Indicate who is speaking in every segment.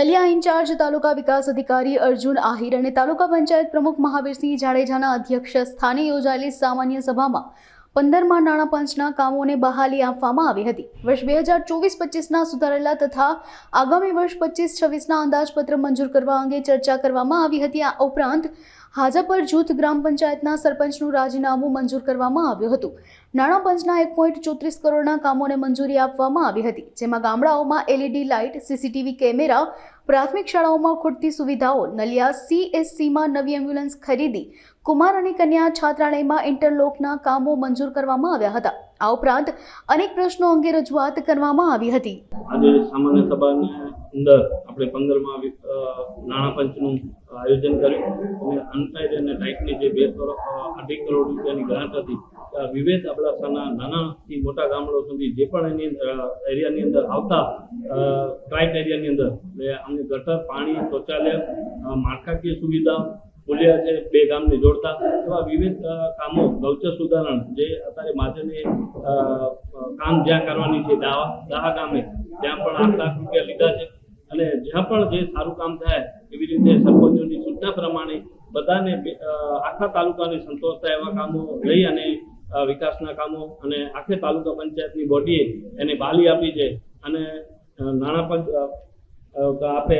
Speaker 1: Naliya in charge તાલુકા વિકાસ અધિકારી અર્જુન આહિર અને તાલુકા પંચાયત પ્રમુખ મહાવીરસિંહ જાડેજાના અધ્યક્ષ સ્થાને યોજાયેલી સામાન્ય સભામાં પંદરમાં નાણાં પંચના કામોને બહાલી આપવામાં આવી હતી. વર્ષ બે હજાર ચોવીસ પચીસના સુધારેલા તથા આગામી વર્ષ પચીસ છવ્વીસના અંદાજપત્ર મંજૂર કરવા અંગે ચર્ચા કરવામાં આવી હતી. આ ઉપરાંત હાજાપર જૂથ ગ્રામ પંચાયતના સરપંચનું રાજીનામું મંજૂર કરવામાં આવ્યું હતું. નાણાં પંચના એક પોઈન્ટ ચોત્રીસ કરોડના કામોને મંજૂરી આપવામાં આવી હતી, જેમાં ગામડાઓમાં એલઈડી લાઇટ સીસીટીવી કેમેરા, પ્રાથમિક શાળાઓમાં ખૂટતી સુવિધાઓ, નલિયા સીએસસીમાં નવી એમ્બ્યુલન્સ ખરીદી, કુમાર અને કન્યા છાત્રાલયમાં ઇન્ટરલોકના કામો મંજૂર કરવામાં આવ્યા હતા. આ ઉપરાંત અનેક પ્રશ્નો અંગે રજૂઆત કરવામાં આવી હતી.
Speaker 2: આજે સામાન્ય સભાની અંદર આપણે પંદરમાં નાણાં પંચનું આયોજન કર્યું. અને અનટાઈડ અને ટાઈટની જે બે અઢી કરોડ રૂપિયાની ગ્રાન્ટ હતી વિવિધ અબડાસાના નાનાથી મોટા ગામડો સુધી જે પણ એની એરિયાની અંદર આવતા ટ્રાઇટ એરિયાની અંદર, એટલે અમને ગટર, પાણી, શૌચાલય માળખાકીય સુવિધા પુલિયા છે, બે ગામને જોડતા. એવા વિવિધ કામો ગૌચર સુધારણ, જે અત્યારે માધ્યમે કામ જ્યાં કરવાની છે દાહા ગામે, ત્યાં પણ આઠ લાખ રૂપિયા લીધા છે. જ્યાં પણ જે સારું કામ થાય, એવી રીતે સરપંચોની સૂચના પ્રમાણે બધાને આખા તાલુકાને સંતોષ થાય એવા કામો લઈ અને વિકાસના કામો અને આખે તાલુકા પંચાયતની બોડીએ એને બાલી આપી છે. અને નાણાં પંચ આપણે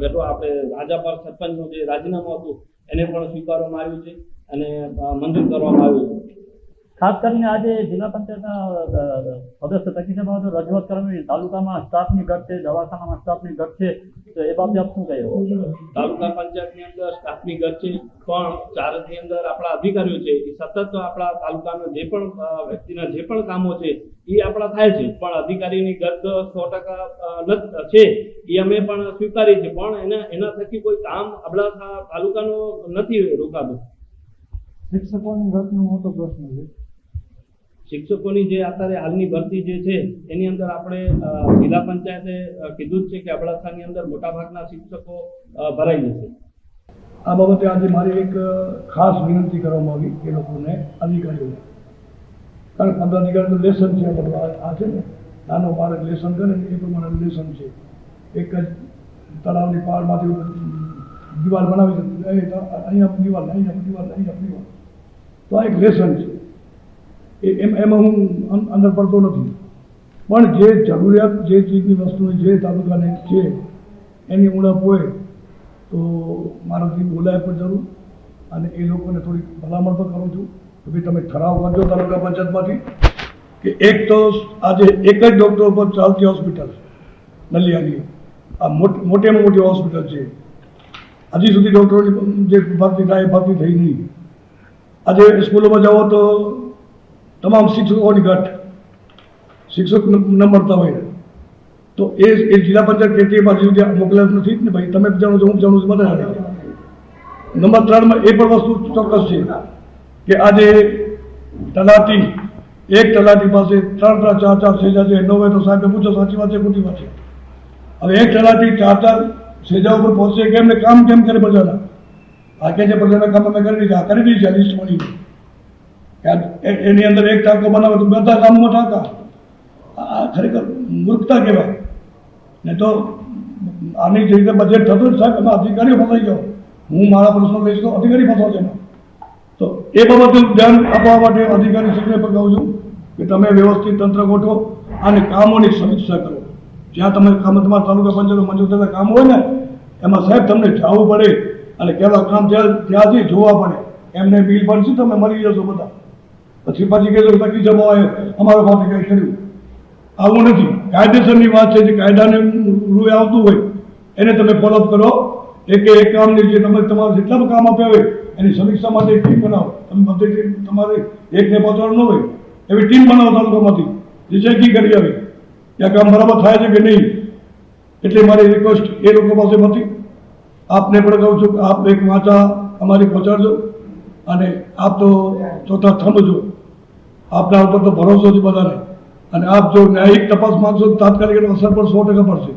Speaker 2: ગ- આપણે રાજાપાલ સરપંચનું જે રાજીનામું હતું, એને પણ સ્વીકારવામાં આવ્યું છે અને મંજૂર કરવામાં આવ્યું છે.
Speaker 3: ખાસ કરીને આજે જિલ્લા પંચાયતના સદસ્ય તકીને બાબતે રજૂઆત કરવાની તાલુકામાં સ્ટાફની ઘટ છે, દવાખાનામાં સ્ટાફની ઘટ છે. તો એ બાબતે આપ શું કહ્યું
Speaker 2: તાલુકા પંચાયતની અંદર સ્ટાફની ઘટ છે. પણ ચારજની અંદર આપણા અધિકારીઓ છે, એ સતત આપણા તાલુકાના જે પણ વ્યક્તિના જે પણ કામો છે, એ આપણા થાય છે. પણ અધિકારીની ગત સો ટકા છે, એ અમે પણ સ્વીકારીએ છીએ. પણ એના એના થકી કોઈ કામ આપણા તાલુકાનું નથી રોકાતું.
Speaker 4: શિક્ષકોની ભરતીનો મોટો પ્રશ્ન છે.
Speaker 2: શિક્ષકોની જે અત્યારે હાલની ભરતી જે છે એની અંદર આપણે જિલ્લા પંચાયતે કીધું જ છે કે અબડાસાની અંદર મોટાભાગના શિક્ષકો ભરાઈ જશે.
Speaker 4: આ બાબતે આજે મારી એક ખાસ વિનંતી કરવામાં આવી એ લોકોને અધિકારીઓને કારણ કે તો લેસન છે આ બધું આ- છે ને? નાનો બાળક લેસન કરે ને એ પ્રમાણે લેસન છે. એક જ તળાવની પાળમાંથી દિવાલ બનાવી ત- અહીંયા દિવાલ અહીંયા દિવાલ અહીંયા દિવાલ. તો આ એક લેસન છે. એ એમ, એમાં હું અંદર પડતો નથી. પણ જે જરૂરિયાત, જે ચીજની વસ્તુની જે તાલુકાને છે, એની ઉણપ હોય તો મારાથી બોલાય પણ જરૂર. અને એ લોકોને થોડીક ભલામણ પણ કરું છું. કે ભાઈ તમે ઠરાવ કરજો તાલુકા પંચાયતમાંથી કે એક તો આજે એક જ ડૉક્ટર ઉપર ચાલતી હોસ્પિટલ નલિયાની. આ મોટી, મોટેમાં મોટી હોસ્પિટલ છે. હજી સુધી ડૉક્ટરોની જે ભરતી થાય એ ભરતી થઈ નહીં. આજે સ્કૂલોમાં જાઓ તો તમામ શિક્ષકોની ઘટ શિક્ષક ન મળતા હોય. તો એ એ જિલ્લા પંચાયત કેટલી બાજુ સુધી મોકલ્યા નથી ને ભાઈ, તમે જાણો છો, હું જાણું છું બધા નંબર ત્રણમાં એ પણ વસ્તુ ચોક્કસ છે કે આજે તલાટી, એક તલાટી પાસે ત્રણ ત્રણ, ચાર ચાર સેજા છે, નવ તો સાહેબને પૂછો, સાચી વાત છે, ખોટી વાત છે. હવે એક તલાટી ચાર ચાર સેજા ઉપર પહોંચે કેમ ને કામ કેમ કરે પ્રજાના આ જે પ્રજાના કામ અમે કરી દીધા કરી દીધી લિસ્ટ મળી એની અંદર એક ટાંકો બનાવે તો બધા કામમાં ટાંકા. આ ખરેખર મૂર્ખતા કહેવાય. ને તો આની જે રીતે બજેટ થતું સાહેબ, એમાં અધિકારીઓ ફસાઈ જાઓ હું મારા પ્રશ્નો લઈશ તો અધિકારી ફસાવ છે તો એ બાબતે ધ્યાન આપવા માટે અધિકારી શ્રીને પણ કહું છું કે તમે વ્યવસ્થિત તંત્ર ગોઠવો અને કામોની સમીક્ષા કરો. જ્યાં તમે કામ તમારા તાલુકા પંચાયત મંજૂર થતા કામ હોય ને, એમાં સાહેબ તમને જવું પડે. અને કેવા કામ ત્યાં ત્યાંથી જોવા પડે એમને બિલ ભરશે તમે, મરી જશો બધા. પછી પછી કહેશો કે તકી જમા આવ્યો. અમારા પાસે કંઈ કર્યું. આવું નથી. કાયદેસરની વાત છે જે કાયદાને રૂએ આવતું હોય, એને તમે ફોલોઅપ કરો. એક એક કામની જે તમે તમારે જેટલા પણ કામ આપ્યા હોય, એની સમીક્ષા માટે ટીમ બનાવો. તમે બધી તમારે એકને પહોંચાડવું ન હોય, એવી ટીમ બનાવો તાલુકામાંથી, જે ચેકિંગ કરી આવે. કે આ કામ બરાબર થાય છે કે નહીં, એટલે મારી રિક્વેસ્ટ એ લોકો પાસે નથી. આપને પણ કહું છું કે આપ એક વાંચા, અમારી પહોંચાડજો. અને આપ તો ચોથા થંભ છો. આપના ઉપર તો ભરોસો છે બધાને. અને આપ જો ન્યાયિક તપાસ માંગશો તાત્કાલિક અસર પર સો ટકા પડશે.